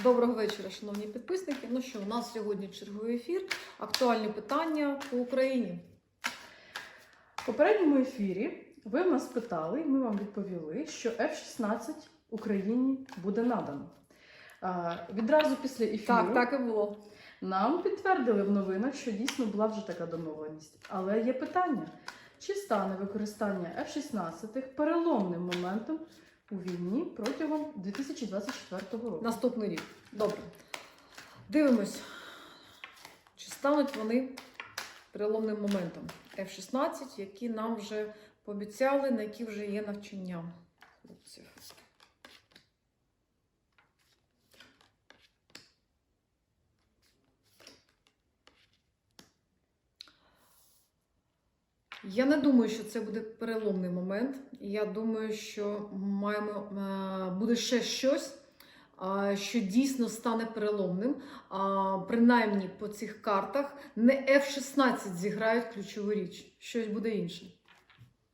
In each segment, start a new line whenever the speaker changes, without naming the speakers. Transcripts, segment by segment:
Доброго вечора, шановні підписники. Ну що, у нас сьогодні черговий ефір. Актуальні питання по Україні.
В попередньому ефірі ви в нас питали, і ми вам відповіли, що F-16 Україні буде надано. А, Відразу після ефіру
Так, так і було.
нам підтвердили в новинах, що дійсно була вже така домовленість. Але є питання: чи стане використання F-16 переломним моментом у війні протягом 2024 року?
Наступний рік. Добре. Дивимось, чи стануть вони переломним моментом. F-16, які нам вже пообіцяли, на які вже є навчання хлопців. Я не думаю, що це буде переломний момент. Я думаю, що маємо, е, буде ще щось, що дійсно стане переломним. Принаймні по цих картах не F-16 зіграють ключову річ, щось буде інше.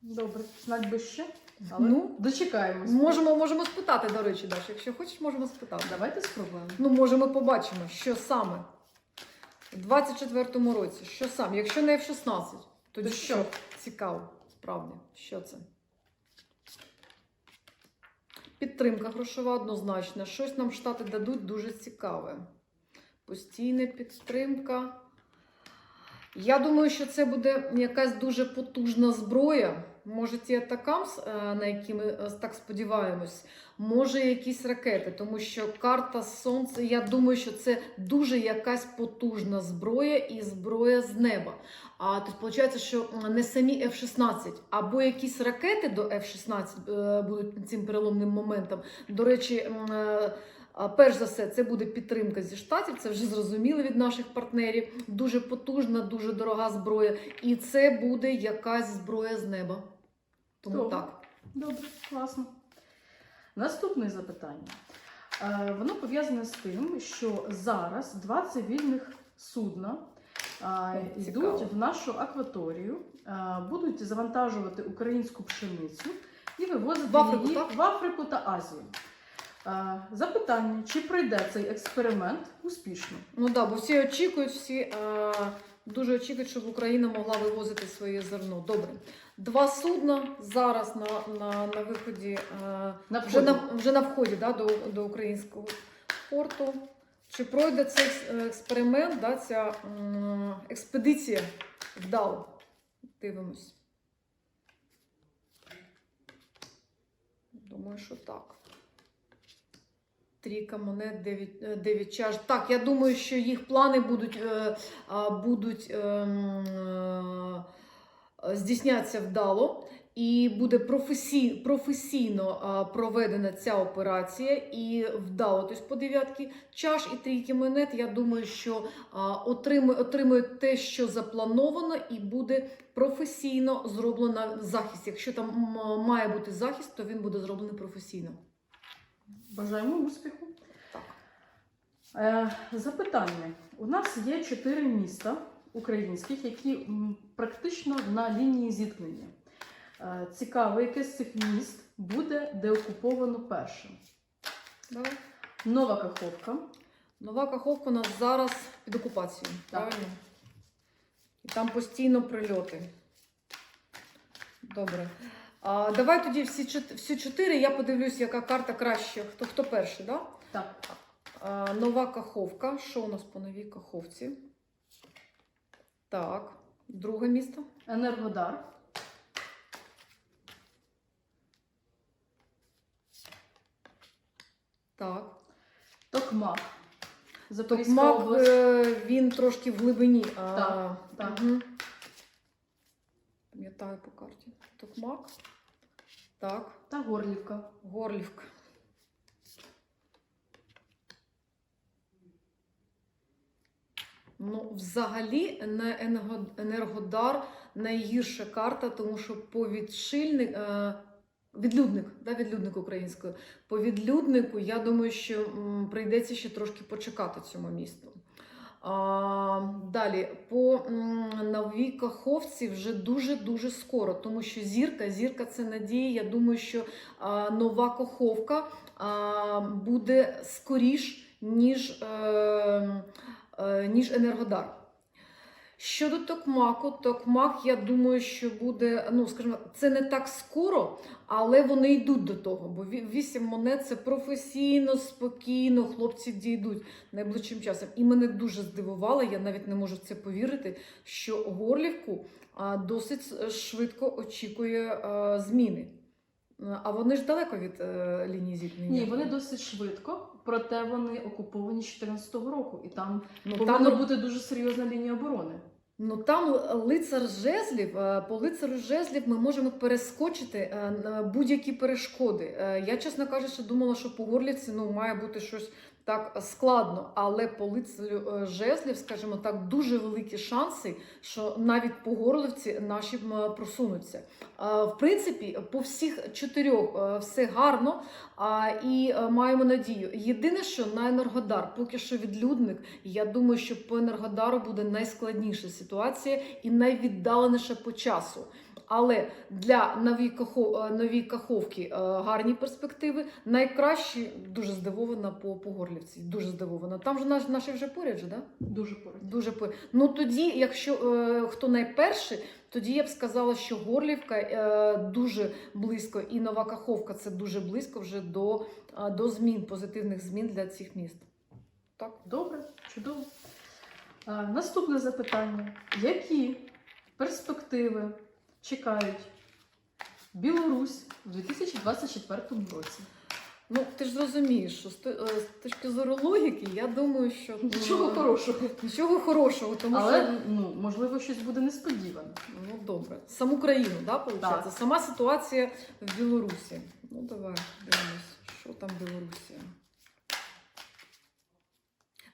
Добре, знать би ще, але
Ну,
дочекаємось.
Можемо, можемо спитати, до речі, Даша. Якщо хочеш, можемо спитати.
Давайте спробуємо.
Ну, може, ми побачимо, що саме у 24-му році, що саме, якщо не F-16, тоді
То
що? Цікаво, справді, що це? Підтримка грошова однозначно. Щось нам штати дадуть дуже цікаве. Постійна підтримка. Я думаю, що це буде якась дуже потужна зброя. Може, ті атакамс, е, на які ми е, так сподіваємось, може якісь ракети, тому що карта Сонце, я думаю, що це дуже якась потужна зброя і зброя з неба. А тут виходить, що не самі F-16, або якісь ракети до F-16 е, будуть цим переломним моментом. До речі, перш за все, це буде підтримка зі штатів. Це вже зрозуміло від наших партнерів. Дуже потужна, дуже дорога зброя. І це буде якась зброя з неба. Тому
Добре.
так.
Добре, класно. Наступне запитання. Е, Воно пов'язане з тим, що зараз два цивільних судна е, йдуть в нашу акваторію, е, будуть завантажувати українську пшеницю і вивозити
В Африку,
її
так?
в Африку та Азію. Е, Запитання: чи пройде цей експеримент успішно?
Ну да, бо всі очікують, всі е, дуже очікують, щоб Україна могла вивозити своє зерно. Добре. Два судна зараз на, на, на виході, е,
На
вже, на, вже на вході да, до, до українського порту. Чи пройде цей експеримент, да, ця експедиція вдало? Дивимось. Думаю, що так. Трійка монет, 9, 9 чаш. Так, я думаю, що їх плани будуть, е, будуть ем, е, здійснятися вдало. І буде професій, професійно проведена ця операція і вдало. Тобто по дев'ятки чаш і трійки монет. Я думаю, що отримує те, що заплановано, і буде професійно зроблено захист. Якщо там має бути захист, то він буде зроблений професійно.
Бажаємо успіху. Е, Запитання. У нас є чотири міста українських, які практично на лінії зіткнення. Е, Цікаво, яке з цих міст буде деокуповано першим.
Давай.
Нова Каховка,
Нова Каховка у нас зараз під окупацією.
Так.
Правильно? І там постійно прильоти. Добре. А, давай тоді всі, чот- всі чотири. Я подивлюсь, яка карта краще. Хто, хто перший, да?
так,
А, нова Каховка. Що у нас по новій Каховці? Так. Друге місто.
Енергодар,
Так.
Токмак, Запорізька
Токмак,
область,
е, він трошки в глибині. А,
Так, так.
мгм. Пам'ятаю по карті. Токмак. Так.
та Горлівка.
Горлівка. Ну, взагалі, не Енергодар найгірша карта, тому що по відшильник, е, відлюдник, да, відлюдник українською. По відлюднику, я думаю, що прийдеться ще трошки почекати цьому місту. Далі, по новій Каховці вже дуже-дуже скоро, тому що зірка, зірка це надія. Я думаю, що нова Каховка буде скоріш, ніж, е, е, ніж Енергодар. Щодо Токмаку, Токмак, я думаю, що буде, ну скажімо, це не так скоро, але вони йдуть до того. Бо ві- вісім монет це професійно, спокійно, хлопці дійдуть найближчим часом. І мене дуже здивувало, я навіть не можу в це повірити, що Горлівку досить швидко очікує зміни. А вони ж далеко від е, лінії зіткнення.
Ні, вони досить швидко, проте вони окуповані з 14-го року, і там
ну,
повинна
там,
бути дуже серйозна лінія оборони.
ну там лицар жезлів, е, по лицару жезлів ми можемо перескочити е, на будь-які перешкоди. Е, Я, чесно кажучи, думала, що по горлі ну, має бути щось так складно, але по лицарю е, жезлів, скажімо так, дуже великі шанси, що навіть по горлівці наші просунуться. В принципі, по всіх чотирьох е, все гарно і е, маємо надію. Єдине, що на Енергодар, поки що відлюдник, я думаю, що по Енергодару буде найскладніша ситуація і найвіддаленіша по часу. Але для новій, е, каховки е, гарні перспективи. Найкращі дуже здивована по, по Горлівці. Дуже здивована. Там же наш, наші вже поряд, же, да?
Дуже поряд.
Дуже по ну тоді, якщо е, хто найперший, тоді я б сказала, що Горлівка е, дуже близько, і Нова Каховка це дуже близько вже до, е, до змін, позитивних змін для цих міст. Так.
Добре, чудово. Наступне запитання: які перспективи чекають Білорусь у 2024 році?
Ну ти ж розумієш, що з е, з точки зору логіки, я думаю, що
Нічого
е,
хорошого.
Нічого хорошого, тому що
Але ну, можливо, щось буде несподіване.
ну добре. Саму країну, да, виходить?
Так.
Сама ситуація в Білорусі. Ну давай дивимось, що там Білорусія.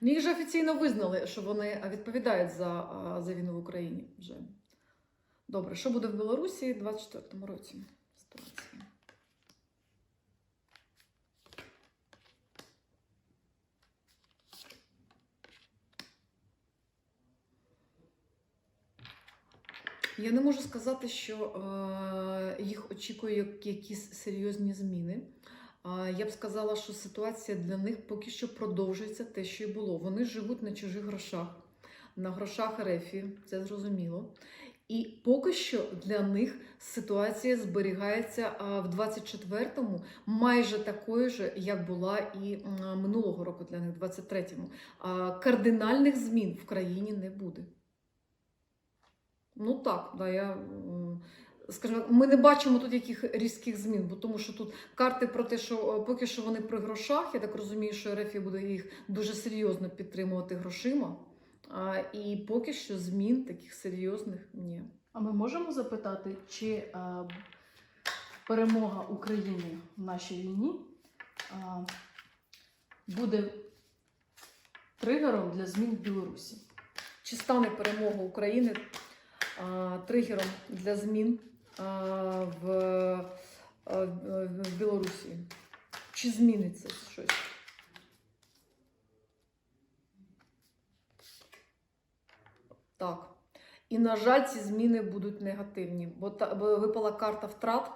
Ну, їх же офіційно визнали, що вони відповідають за, за війну в Україні вже. Добре, що буде в Білорусі у 24-му році? Ситуація. Я не можу сказати, що е, їх очікує якісь серйозні зміни. Е, я б сказала, що ситуація для них поки що продовжується те, що і було. Вони живуть на чужих грошах, на грошах Ерефії, це зрозуміло. І поки що для них ситуація зберігається в 24-му майже такою ж, як була і минулого року для них, 23-му. Кардинальних змін в країні не буде. Ну так, да, я, так, ми не бачимо тут яких різких змін, бо тому що тут карти про те, що е, поки що вони при грошах, я так розумію, що РФ буде їх дуже серйозно підтримувати грошима. А, і поки що змін таких серйозних ні.
А ми можемо запитати, чи е, перемога України в нашій війні е, буде тригером для змін в Білорусі?
Чи стане перемога України а, тригером для змін а, в, а, в Білорусі? Чи зміниться щось? Так. І, на жаль, ці зміни будуть негативні, бо, та, бо випала карта втрат.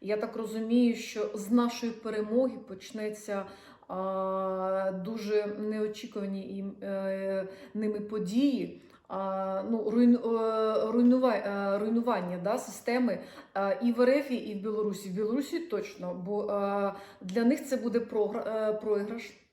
Я так розумію, що з нашої перемоги почнеться а, дуже неочікувані і, е, ними події. А, ну, руйну, е, руйнува, е, руйнування да, системи е, і в РФ, і в Білорусі. В Білорусі точно, бо е, для них це буде програ, е, програш.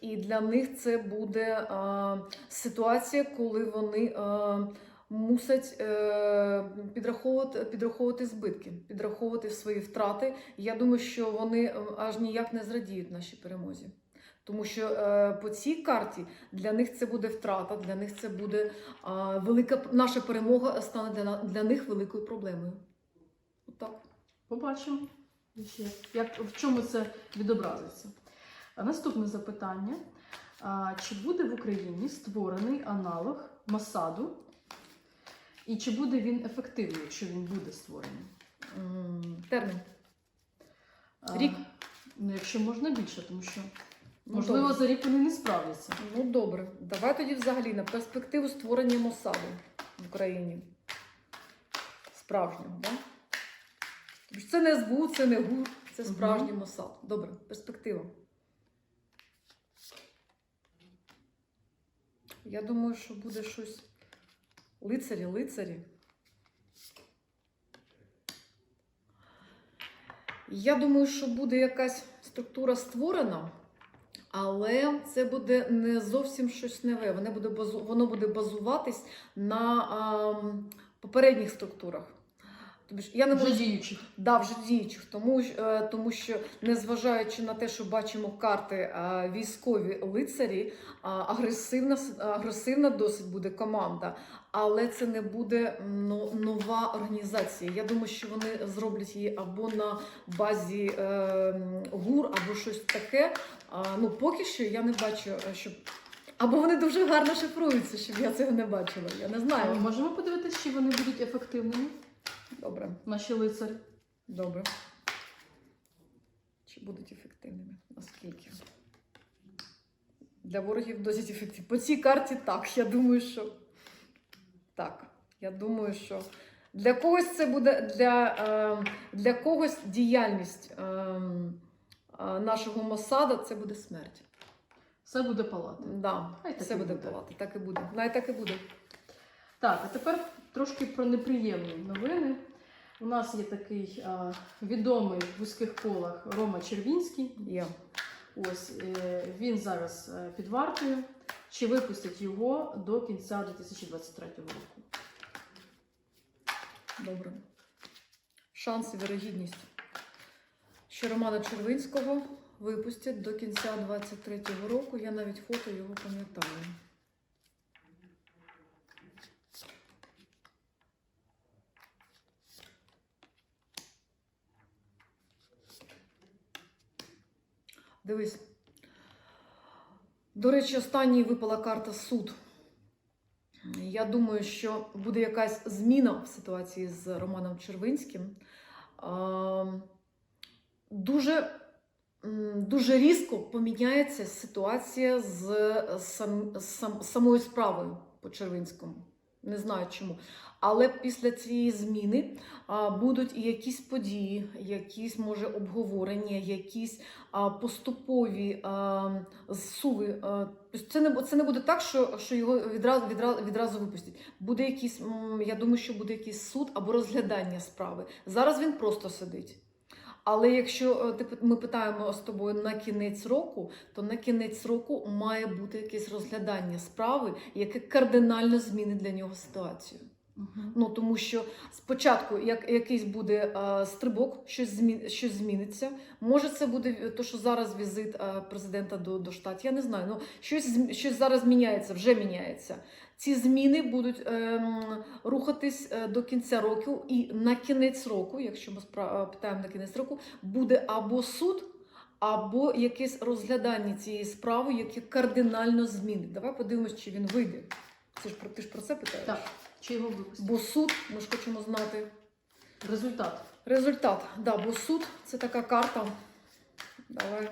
І для них це буде е, ситуація, коли вони е, мусять е, підраховувати, підраховувати збитки, підраховувати свої втрати. Я думаю, що вони аж ніяк не зрадіють нашій перемозі. Тому що е, по цій карті для них це буде втрата, для них це буде е, велика наша перемога стане для, для них великою проблемою. Отак.
Побачимо, як, в чому це відобразиться. А наступне запитання: чи буде в Україні створений аналог Масаду? І чи буде він ефективний, якщо він буде створений?
Термін.
А,
Рік.
Ну, якщо можна більше, тому що
Ну,
можливо
добре.
за рік вони не справляться.
Ну добре, давай тоді взагалі на перспективу створення Мосаду в Україні. Справжнього, да? Тому що Це не СБУ, це не ГУР, це справжній Мосад. Добре, перспектива. Я думаю, що буде щось. Лицарі, лицарі. Я думаю, що буде якась структура створена, але це буде не зовсім щось нове. Воно буде, базуватись на попередніх структурах. Ж я не
Вже
можу
діючих.
Да, вже діючих, тому, е, тому що незважаючи на те, що бачимо карти е, військові лицарі, а, агресивна, агресивна досить буде команда, але це не буде ну, нова організація. Я думаю, що вони зроблять її або на базі е, гур, або щось таке. А, ну, поки що я не бачу, е, щоб. Або вони дуже гарно шифруються, щоб я цього не бачила. Я не
А Ми
знаю.
можемо подивитися, чи вони будуть ефективними,
Добре.
наші лицарі.
Добре. Чи будуть ефективними? Наскільки? Для ворогів досить ефективні. По цій карті так. Я думаю, що так. Я думаю, що для когось це буде для, е, для когось діяльність е, е, нашого Мосада це буде смерть.
Все буде палати.
Да,
Хай так
все буде
буде.
палати. Так і буде. Най так і буде.
Так, а тепер трошки про неприємні новини. У нас є такий а, відомий в вузьких колах Рома Червінський.
Є.
Ось е, він зараз е, під вартою. Чи випустять його до кінця 2023 року?
Добре. Шанси, вірогідність. Що Романа Червинського випустять до кінця 23-го року. Я навіть фото його пам'ятаю. Дивись. До речі, останній випала карта суд. Я думаю, що буде якась зміна в ситуації з Романом Червинським. Дуже, дуже різко поміняється ситуація з сам, сам, самою справою по Червинському. Не знаю чому. Але після цієї зміни а, будуть і якісь події, якісь може обговорення, якісь а, поступові а, зсуви. А, тобто це не це не буде так, що, що його відразу, відразу, відразу випустять. Буде якийсь, я думаю, що буде якийсь суд або розглядання справи. Зараз він просто сидить. Але якщо е, ти пи- ми питаємо з тобою на кінець року, то на кінець року має бути якесь розглядання справи, яке кардинально змінить для нього ситуацію. Ну тому що спочатку як якийсь буде е, стрибок, щось змі, щось зміниться. Може, це буде то, що зараз візит е, президента до, до штатів. Я не знаю. Ну щось щось зараз міняється, вже міняється. Ці зміни будуть ем, рухатись е, до кінця року, і на кінець року, якщо ми спра- е, питаємо на кінець року, буде або суд. Або якесь розглядання цієї справи, яке кардинально змінить. Давай подивимось, чи він вийде. Це ж про ти ж про це питаєш?
Так, чи його випустять?
Бо суд, ми ж хочемо знати
Результат.
результат. Да, бо суд це така карта. Давай.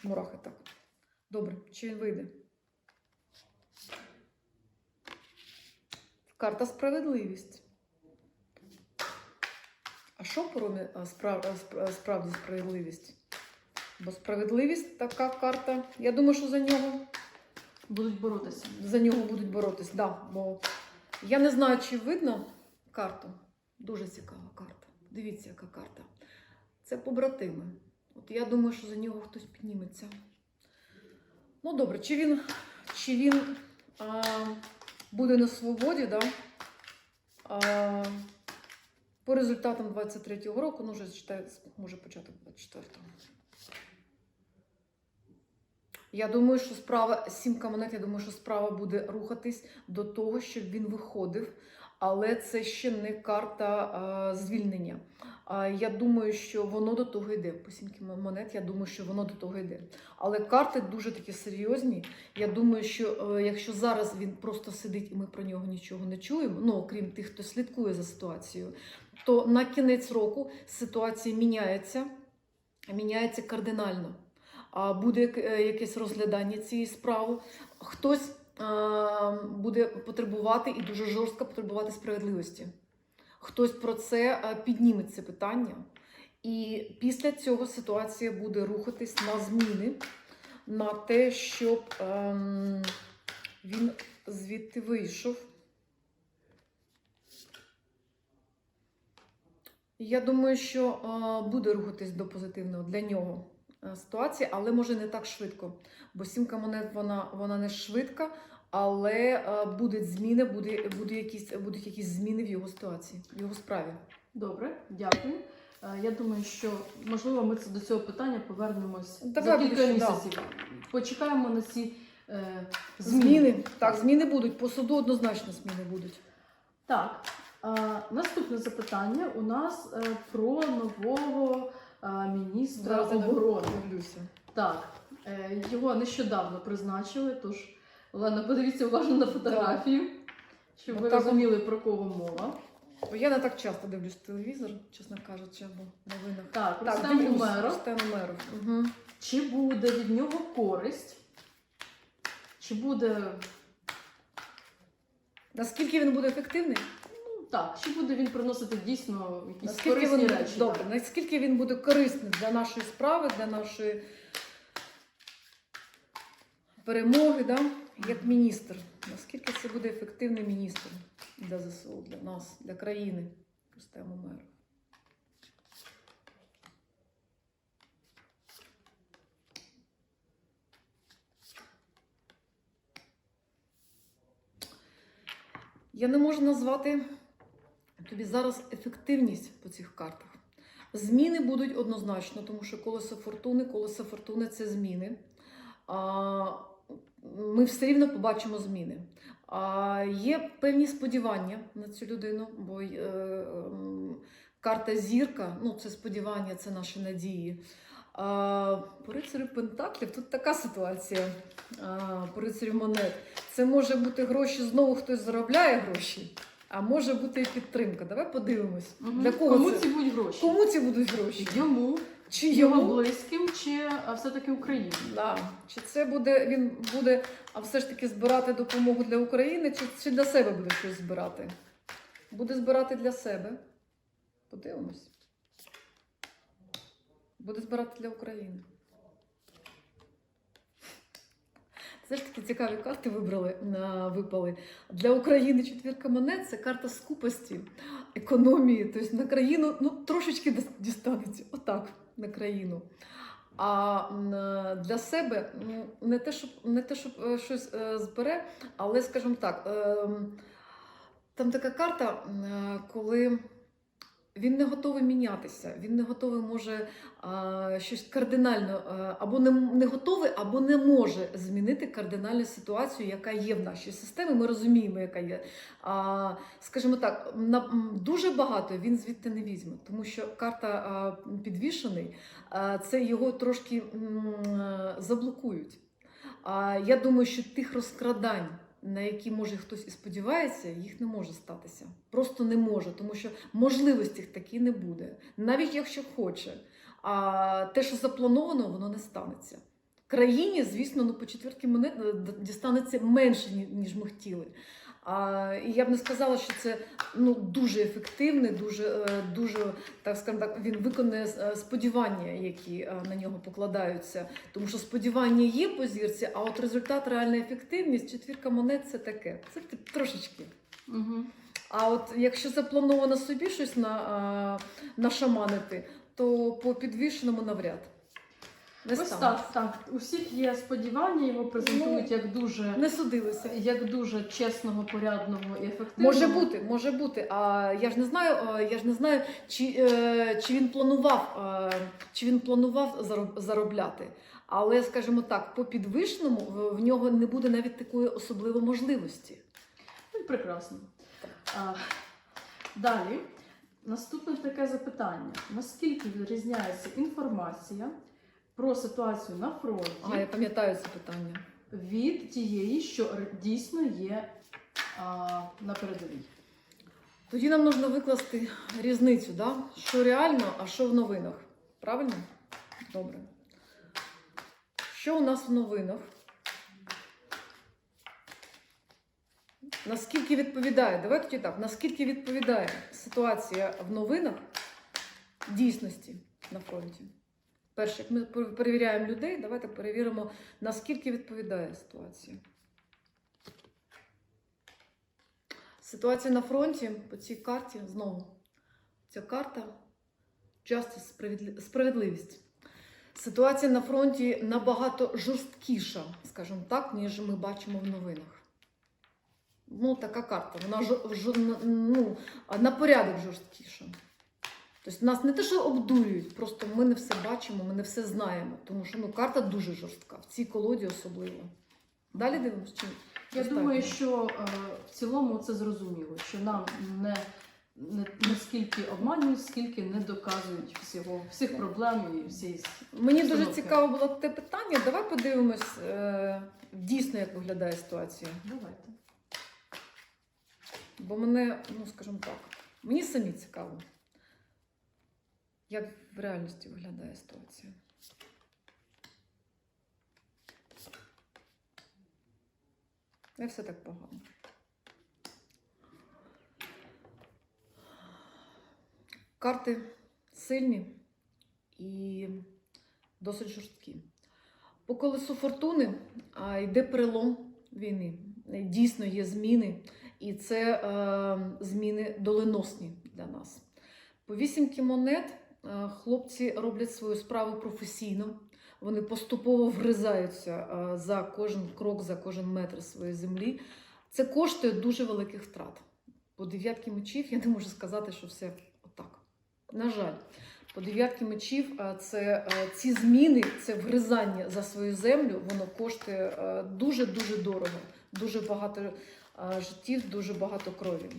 Шмурахи так. Добре, чи він вийде? Карта справедливість. А що по Ромі справ, справді справедливість? Бо справедливість така карта. Я думаю, що за нього
Будуть боротися.
за нього будуть боротись. Да, бо я не знаю, чи видно карту. Дуже цікава карта. Дивіться, яка карта. Це побратими. От я думаю, що за нього хтось підніметься. Ну, добре, чи він, чи він а, буде на свободі, да? а, по результатам 23-го року, ну, вже може початок 24-го. Я думаю, що справа сімка монет, я думаю, що справа буде рухатись до того, щоб він виходив. Але це ще не карта а, звільнення. А, я думаю, що воно до того йде. По сімки монет, я думаю, що воно до того йде. Але карти дуже такі серйозні. Я думаю, що е, якщо зараз він просто сидить і ми про нього нічого не чуємо, ну окрім тих, хто слідкує за ситуацією, то на кінець року ситуація міняється, міняється кардинально а, буде е, якесь розглядання цієї справи. Хтось буде потребувати і дуже жорстко потребувати справедливості. Хтось про це а, підніме це питання. І після цього ситуація буде рухатись на зміни, на те, щоб ем, Він звідти вийшов. Я думаю, що е, буде рухатись до позитивного для нього е, ситуації, але може не так швидко. Бо сімка монет вона, вона не швидка, але е, будуть зміни, буде, буде якісь, будуть якісь зміни в його ситуації, в його справі.
Добре, дякую. Е, Я думаю, що можливо ми до цього питання повернемось
Давай
за кілька
ближче, да.
місяців. Почекаємо на ці е, зміни.
Зміни. Так, зміни будуть. По суду однозначно зміни будуть.
Так, е, наступне запитання у нас е, про нового е, міністра
Зараз
оборони.
Дивлюся.
Так, е, його нещодавно призначили, тож Олена, подивіться уважно на фотографію, щоб ви
Отак от.
розуміли, про кого мова.
Бо я не так часто дивлюсь телевізор, чесно кажучи, або новинах.
Так,
Так,
Рустем
дивлюсь.
Умеров.
Рустем Умеров. Угу.
Чи буде від нього користь? Чи буде
Наскільки він буде ефективний?
Так, чи буде він приносити дійсно якісь
Наскільки
корисні
він
речі?
добре, наскільки він буде корисним для нашої справи, для нашої перемоги, да? як міністр? Наскільки це буде ефективний міністр для ЗСУ, для нас, для країни? Рустем Умеров. Я не можу назвати тобі зараз ефективність по цих картах. Зміни будуть однозначно, тому що колесо фортуни, колесо фортуни це зміни. Ми все рівно побачимо зміни. А, Є певні сподівання на цю людину, бо е, ем, карта зірка ну це сподівання, це наші надії. По рицарю Пентаклів тут така ситуація. По рицарю монет. Це може бути гроші, знову хтось заробляє гроші, а може бути і підтримка. Давай подивимось.
Мгм.
Для кого
Кому
це?
ці будуть гроші?
Кому ці будуть гроші?
Йому,
Чи
його
йому?
близьким, чи все-таки Україні?
Да. Чи це буде він буде а все ж таки збирати допомогу для України, чи, чи для себе буде щось збирати? Буде збирати для себе. Подивимось. Буде збирати для України. Все ж таки цікаві карти вибрали на випали. Для України четвірка монет це карта скупості, економії. Тобто на країну ну, трошечки дістанеться. Отак на країну. А для себе ну, не те, щоб не те, щоб е, щось е, збере, але скажімо так, ем, там така карта, е, коли він не готовий мінятися, він не готовий може а, щось кардинально, або не, не готовий, або не може змінити кардинальну ситуацію, яка є в нашій системі. Ми розуміємо, яка є. А, скажімо так, на, дуже багато він звідти не візьме, тому що карта а, підвішений, а, це його трошки м, заблокують. А, я думаю, що тих розкрадань. На які може хтось і сподівається, їх не може статися. Просто не може, тому що можливості такі не буде, навіть якщо хоче. А те, що заплановано, воно не станеться. Країні, звісно, ну по четвертій монет е, дістанеться менше, ніж ми хотіли. А, і я б не сказала, що це ну, дуже ефективний, дуже, е, дуже так скажемо так, він виконує е, сподівання, які е, на нього покладаються. Тому що сподівання є по зірці, а от результат, реальна ефективність, четвірка монет це таке. Це трошечки.
Угу.
А от якщо заплановано собі щось на, нашаманити, то по підвішеному навряд.
Ось так, так. У всіх є сподівання, його презентують як дуже,
Не судилися.
як дуже чесного, порядного і ефективного.
Може бути, може бути. А я ж не знаю, я ж не знаю, чи, е, чи він планував, е, чи він планував заробляти. Але, скажімо так, по підвищеному в- в нього не буде навіть такої особливої можливості.
Ну, прекрасно. А, далі, наступне таке запитання: наскільки відрізняється інформація про ситуацію на фронті
А я пам'ятаю це питання.
від тієї, що дійсно є а, на передовій?
Тоді нам потрібно викласти різницю, да? що реально, а що в новинах. Правильно? Добре. Що у нас в новинах? Наскільки відповідає? Давай тоді так. Наскільки відповідає ситуація в новинах дійсності на фронті? Перше, як ми перевіряємо людей, давайте перевіримо, наскільки відповідає ситуація. Ситуація на фронті по цій карті знову. Ця карта justice, справедливість. Ситуація на фронті набагато жорсткіша, скажімо так, ніж ми бачимо в новинах. Ну, така карта. Вона жо- жо- ну, на порядок жорсткіша. Тобто нас не те, що обдурюють, просто ми не все бачимо, ми не все знаємо. Тому що ну, карта дуже жорстка, в цій колоді особливо. Далі дивимося. Чи
Я
достатньо?
думаю, що е, в цілому це зрозуміло, що нам не, не, не скільки обманюють, скільки не доказують всього, всіх проблем і всієї.
Мені дуже цікаво було те питання. Давай подивимось е, дійсно, як виглядає ситуація.
Давайте.
Бо мене, ну скажімо так, мені самі цікаво, як в реальності виглядає ситуація. Не все так погано. Карти сильні і досить жорсткі. По колесу фортуни йде перелом війни. Дійсно є зміни, і це е, зміни доленосні для нас. По вісімки монет хлопці роблять свою справу професійно. Вони поступово вгризаються е, за кожен крок, за кожен метр своєї землі. Це коштує дуже великих втрат. По дев'ятки мечів я не можу сказати, що все отак. На жаль, по дев'ятки мечів е, це е, ці зміни, це вгризання за свою землю, воно коштує е, дуже-дуже дорого, дуже багато е, життів, дуже багато крові.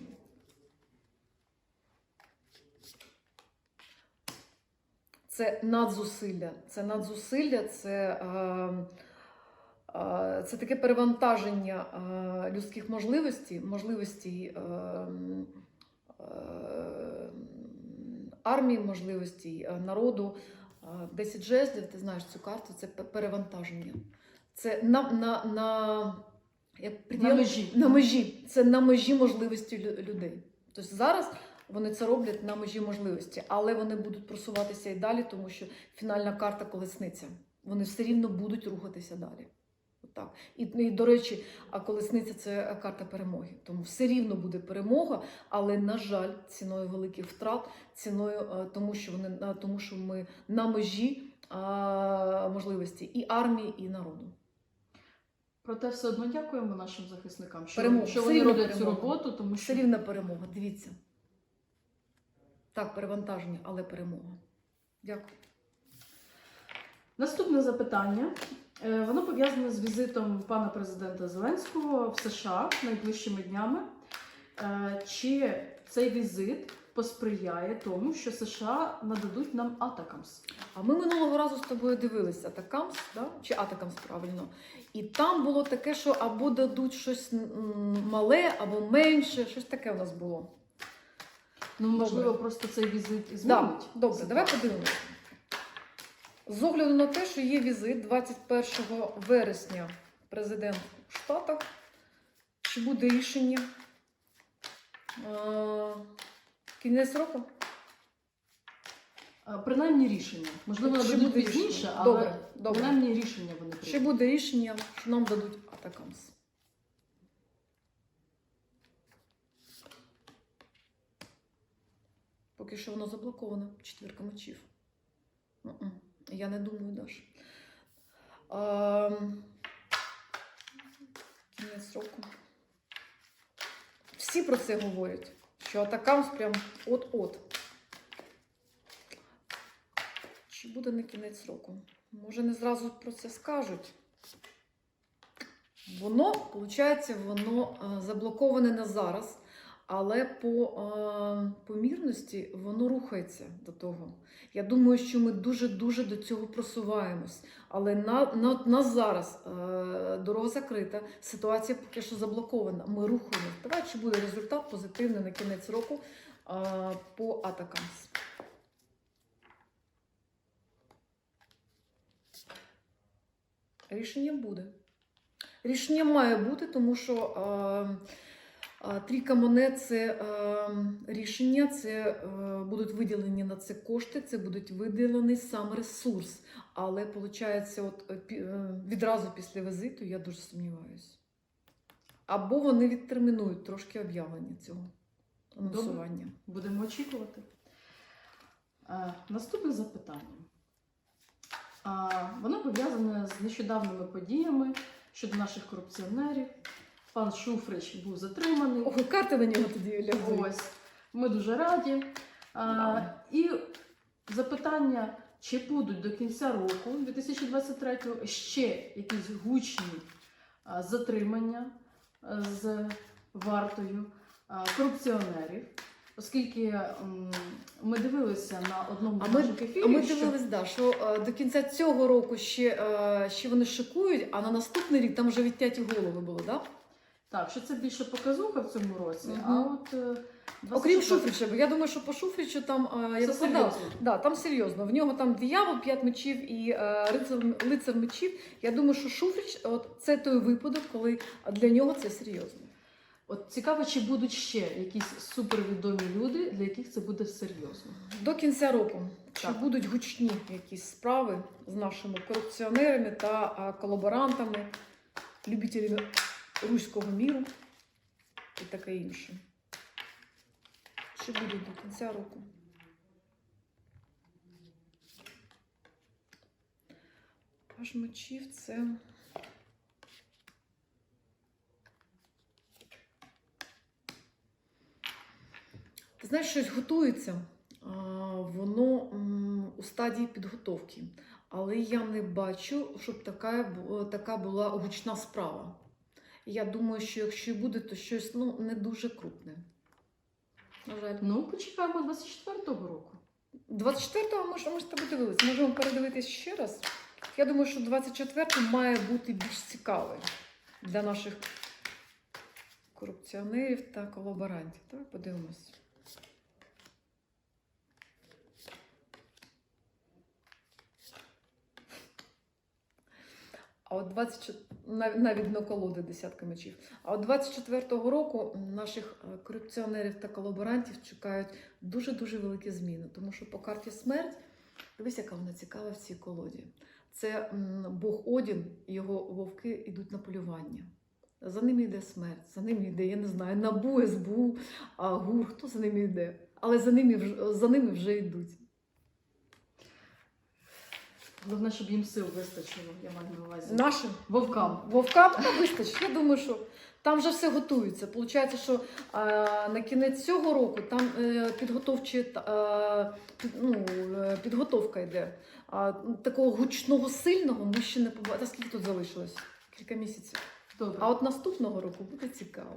Це надзусилля. Це надзусилля, це, е, е, це таке перевантаження е, людських можливостей, можливостей е, е, армії, можливостей е, народу. Е, 10 жезлів, ти знаєш цю карту, це перевантаження. Це на, на, на, як
На межі.
на межі. Це на межі можливості людей. Тобто зараз вони це роблять на межі можливості, але вони будуть просуватися і далі, тому що фінальна карта колесниця. Вони все рівно будуть рухатися далі. Отак. І, і до речі, а колесниця це карта перемоги. Тому все рівно буде перемога, але на жаль, ціною великих втрат, ціною е, тому, що вони е, тому, що ми на межі а, можливості і армії, і народу.
Проте все одно дякуємо нашим захисникам, що,
Перемога.
що вони роблять цю роботу, тому що
Все рівна перемога. Дивіться. Так, перевантаження, але перемога. Дякую.
Наступне запитання. Е, Воно пов'язане з візитом пана президента Зеленського в США найближчими днями. Е, Чи цей візит посприяє тому, що США нададуть нам Атакамс?
А ми минулого разу з тобою дивилися Атакамс, да? чи Атакамс правильно. І там було таке, що або дадуть щось мале, або менше, щось таке у нас було.
Ну, можливо,
Добре.
просто цей візит і
Да, добре, давай подивимося. З огляду на те, що є візит 21 вересня президент у Штатах, чи буде рішення е, кінець року?
Принаймні рішення. Можливо,
буде
пізніше, але
Добре, добре.
принаймні рішення вони приймуть.
буде рішення, що нам дадуть Атакамс. Поки що воно заблоковано, четвірка мечів. Я не думаю, Даш. Ем, Кінець року. Всі про це говорять, що Атакамс прям от-от. Чи буде не кінець року? Може, не зразу про це скажуть. Воно, виходить, воно е, заблоковане на зараз, але по е, помірності воно рухається до того. Я думаю, що ми дуже-дуже до цього просуваємось. Але на, на, на зараз е, дорога закрита, ситуація поки що заблокована. Ми рухаємось. Давай, чи буде результат позитивний на кінець року е, по атакамс. Рішення буде. Рішення має бути, тому що трійка монет це е, рішення, це е, будуть виділені на це кошти, це будуть виділений сам ресурс. Але виходить, от е, відразу після візиту я дуже сумніваюся. або вони відтермінують трошки об'явлення цього анонсування.
Будемо очікувати. Е, Наступне запитання. А, Воно пов'язане з нещодавними подіями щодо наших корупціонерів. Пан Шуфрич був затриманий.
І карти на нього тоді лягли.
Ось. Ми дуже раді. А, І запитання, чи будуть до кінця року 2023 ще якісь гучні а, затримання а, з вартою а, корупціонерів, оскільки м, ми дивилися на одному
А
з
ми,
наших ефірів,
а ми
що-
дивились, да, що е, до кінця цього року ще, е, ще вони шикують, а на наступний рік там вже відтяті голови були, да?
Так, що це більше показуха в цьому році, а от е,
Окрім
24
Шуфрича, бо я думаю, що по Шуфричу там е, я
Це
викладала.
серйозно.
Да, там серйозно. В нього там диявол, п'ять мечів і е, рицар, лицар мечів. Я думаю, що Шуфрич, от це той випадок, коли для нього це серйозно.
От цікаво, чи будуть ще якісь супервідомі люди, для яких це буде серйозно.
До кінця року чи
Так.
будуть гучні якісь справи з нашими корупціонерами та е, колаборантами, любителями руського міру і таке інше. Чи будуть до кінця року? Паж мечів це. Ти знаєш, щось готується. Воно у стадії підготовки. Але я не бачу, щоб така, така була гучна справа. Я думаю, що якщо і буде, то щось ну, не дуже крупне. На жаль.
Ну, почекаємо 24-го року.
24-го ми ж ми ж дивилися. Можемо передивитись ще раз. Я думаю, що 24-й має бути більш цікавий для наших корупціонерів та колаборантів. Давай подивимось. А от 24, навіть на колоди десятка мечів. А от 24-го року наших е, корупціонерів та колаборантів чекають дуже-дуже великі зміни. Тому що по карті смерть, дивись, яка вона цікава в цій колоді. Це Бог Одін його вовки йдуть на полювання. За ними йде смерть, за ними йде, я не знаю, НАБУ, СБУ, ГУР, хто за ними йде. Але за ними, за ними вже йдуть.
Головне, щоб їм сил вистачило, я маю на увазі.
Нашим
Вовкам.
Вовкам та вистачить. Я думаю, що там вже все готується. Получається, що е, на кінець цього року там е, підготовчі е, під, ну, е, підготовка йде. А такого гучного сильного ми ще не побачили. Та скільки тут залишилось? Кілька місяців.
Добре.
А от наступного року буде цікаво.